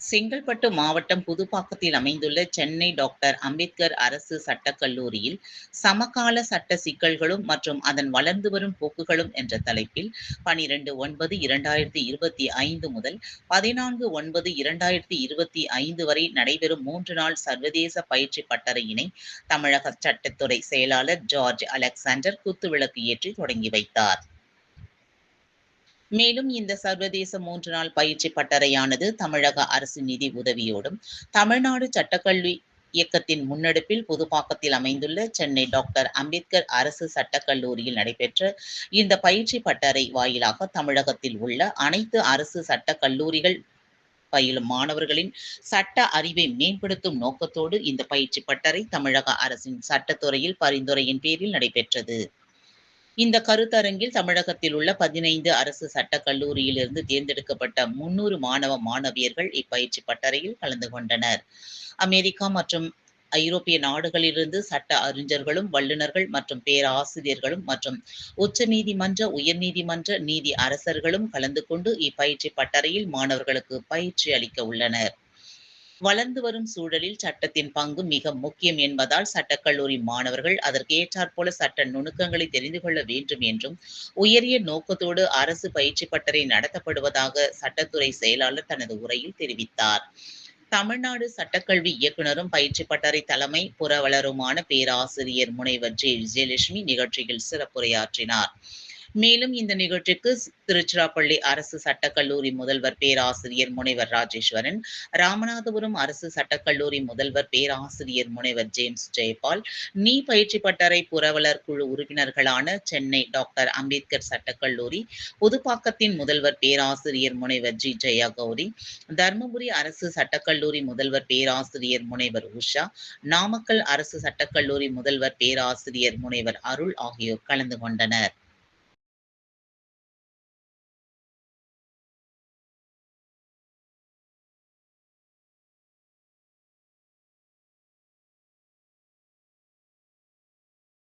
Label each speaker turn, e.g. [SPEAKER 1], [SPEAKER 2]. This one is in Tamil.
[SPEAKER 1] செங்கல்பட்டு மாவட்டம் புதுப்பாக்கத்தில் அமைந்துள்ள சென்னை டாக்டர் அம்பேத்கர் அரசு சட்டக் கல்லூரியில் சமகால சட்ட சிக்கல்களும் மற்றும் அதன் வளர்ந்து வரும் போக்குகளும் என்ற தலைப்பில் பனிரெண்டு ஒன்பது இரண்டாயிரத்தி இருபத்தி ஐந்து முதல் பதினான்கு ஒன்பது இரண்டாயிரத்தி இருபத்தி ஐந்து வரை நடைபெறும் மூன்று நாள் சர்வதேச பயிற்சி பட்டறையினை தமிழக சட்டத்துறை செயலாளர் ஜார்ஜ் அலெக்சாண்டர் குத்துவிளக்கு ஏற்றி தொடங்கி வைத்தார். மேலும் இந்த சர்வதேச மூன்று நாள் பயிற்சி பட்டறையானது தமிழக அரசு நிதி உதவியோடும் தமிழ்நாடு சட்டக்கல்வி இயக்கத்தின் முன்னெடுப்பில் புதுப்பாக்கத்தில் அமைந்துள்ள சென்னை டாக்டர் அம்பேத்கர் அரசு சட்டக் கல்லூரியில் நடைபெற்ற இந்த பயிற்சி பட்டறை வாயிலாக தமிழகத்தில் உள்ள அனைத்து அரசு சட்டக் கல்லூரிகள் பயிலும் மாணவர்களின் சட்ட அறிவை மேம்படுத்தும் நோக்கத்தோடு இந்த பயிற்சி பட்டறை தமிழக அரசின் சட்டத்துறையில் பரிந்துரையின் பேரில் நடைபெற்றது. இந்த கருத்தரங்கில் தமிழகத்தில் உள்ள பதினைந்து அரசு சட்டக் கல்லூரியிலிருந்து தேர்ந்தெடுக்கப்பட்ட முன்னூறு மாணவ மாணவியர்கள் இப்பயிற்சி பட்டறையில் கலந்து கொண்டனர். அமெரிக்கா மற்றும் ஐரோப்பிய நாடுகளிலிருந்து சட்ட அறிஞர்களும் வல்லுநர்கள் மற்றும் பேராசிரியர்களும் மற்றும் உச்ச நீதிமன்ற உயர்நீதிமன்ற நீதி அரசர்களும் கலந்து கொண்டு இப்பயிற்சி பட்டறையில் மாணவர்களுக்கு பயிற்சி அளிக்க உள்ளனர். வளர்ந்து வரும் சூழலில் சட்டத்தின் பங்கு மிக முக்கியம் என்பதால் சட்டக்கல்லூரி மாணவர்கள் அதற்கு ஏற்றாற்போல சட்ட நுணுக்கங்களை தெரிந்து கொள்ள வேண்டும் என்றும் உயரிய நோக்கத்தோடு அரசு பயிற்சி பட்டறை நடத்தப்படுவதாக சட்டத்துறை செயலாளர் தனது உரையில் தெரிவித்தார். தமிழ்நாடு சட்டக்கல்வி இயக்குனரும் பயிற்சி பட்டறை தலைமை புறவலருமான பேராசிரியர் முனைவர் ஜே விஜயலட்சுமி நிகழ்ச்சியில் சிறப்புரையாற்றினார். மேலும் இந்த நிகழ்ச்சிக்கு திருச்சிராப்பள்ளி அரசு சட்டக்கல்லூரி முதல்வர் பேராசிரியர் முனைவர் ராஜேஸ்வரன் ராமநாதபுரம் அரசு சட்டக்கல்லூரி முதல்வர் பேராசிரியர் முனைவர் ஜேம்ஸ் ஜெயபால் நீ பயிற்சி பட்டறை புரவலர் குழு உறுப்பினர்களான சென்னை டாக்டர் அம்பேத்கர் சட்டக்கல்லூரி புதுப்பாக்கத்தின் முதல்வர் பேராசிரியர் முனைவர் ஜி ஜெயா கௌரி தர்மபுரி அரசு சட்டக்கல்லூரி முதல்வர் பேராசிரியர் முனைவர் உஷா நாமக்கல் அரசு சட்டக்கல்லூரி முதல்வர் பேராசிரியர் முனைவர் அருள் ஆகியோர் கலந்து கொண்டனர்.